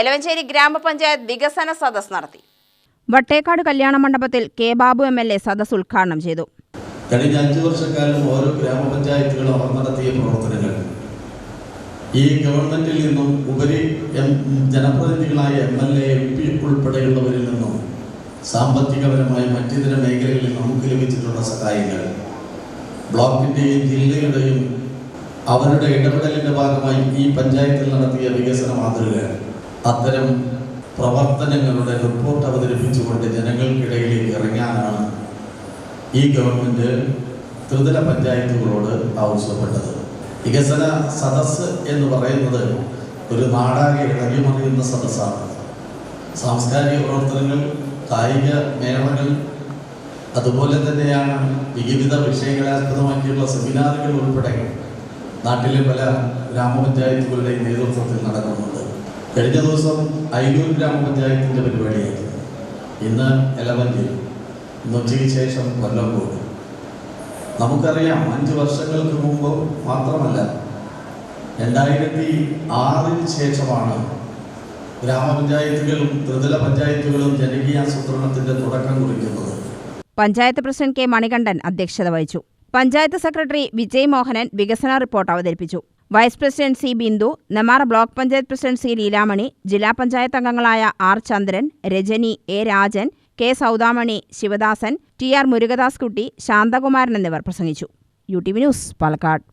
എലവഞ്ചേരി ഗ്രാമപഞ്ചായത്ത് വികസന സദസ് നടത്തി. വട്ടേക്കാട് കല്യാണ മണ്ഡപത്തിൽ K Babu M L A സദസ് ഉദ്ഘാടനം ചെയ്തു. കഴിഞ്ഞ അഞ്ചു വർഷക്കാലം ഓരോ ഗ്രാമപഞ്ചായത്തുകളും അവർ നടത്തിയ പ്രവർത്തനങ്ങൾ. ഈ ഗവൺമെന്റിൽ നിന്നും ഉപരി M ജനപ്രതിനിധികളായ M L A M P ഉൾപ്പെടെയുള്ളവരിൽ നിന്നും സാമ്പത്തികപരമായി മറ്റിതര മേഖലകളിൽ നമുക്ക് ലഭിച്ചിട്ടുള്ള സഹായങ്ങൾ. ബ്ലോക്കിന്റെയും ജില്ലയുടെയും അവരുടെ ഇടപെടലിന്റെ ഭാഗമായി ഈ പഞ്ചായത്തിൽ നടത്തിയ വികസന മാതൃക അത്തരം പ്രവർത്തനങ്ങളുടെ റിപ്പോർട്ട് അവതരിപ്പിച്ചുകൊണ്ട് ജനങ്ങൾക്കിടയിലേക്ക് ഇറങ്ങാനാണ് ഈ ഗവൺമെന്റ് ത്രിതല പഞ്ചായത്തുകളോട് ആവശ്യപ്പെട്ടത്. വികസന സദസ്സ് എന്ന് പറയുന്നത് ഒരു നാടാകെ ഇളകിമറിയുന്ന സദസ്സാണ്. സാംസ്കാരിക പ്രവർത്തനങ്ങൾ കായിക മേളകൾ അതുപോലെ തന്നെയാണ് വിവിധ വിഷയങ്ങളെ ആസ്പദമാക്കിയുള്ള സെമിനാറുകൾ ഉൾപ്പെടെ നാട്ടിലെ പല ഗ്രാമപഞ്ചായത്തുകളുടെ നേതൃത്വത്തിൽ നടക്കുന്നുണ്ട്. കഴിഞ്ഞ ദിവസം അയ്യൂർ ഗ്രാമപഞ്ചായത്തിന്റെ പരിപാടിയായിരുന്നു. ഇന്ന് എലവഞ്ചേരി ഇന്ന് ഉച്ചയ്ക്ക് ശേഷം കൊല്ലംകോട് നമുക്കറിയാം അഞ്ച് വർഷങ്ങൾക്ക് മുമ്പ് മാത്രമല്ല രണ്ടായിരത്തി ആറിന് ശേഷമാണ് ഗ്രാമപഞ്ചായത്തുകളും ത്രിതല പഞ്ചായത്തുകളും ജനകീയ ആസൂത്രണത്തിന്റെ തുടക്കം കുറിക്കുന്നത്. പഞ്ചായത്ത് പ്രസിഡന്റ് കെ മണികണ്ഠൻ അധ്യക്ഷത വഹിച്ചു. പഞ്ചായത്ത് സെക്രട്ടറി വിജയ് മോഹനൻ വികസന റിപ്പോർട്ട് അവതരിപ്പിച്ചു. Vice president C Bindu Nemmara block panchayat president C Leelamani ജില്ലാ പഞ്ചായത്ത് അംഗങ്ങളായ R Chandran Rajani A Rajan K Saudamani Sivadasan T R Murugadas Kutty Santhakumaran എന്നിവർ പ്രസംഗിച്ചു. U T V news Palakkad.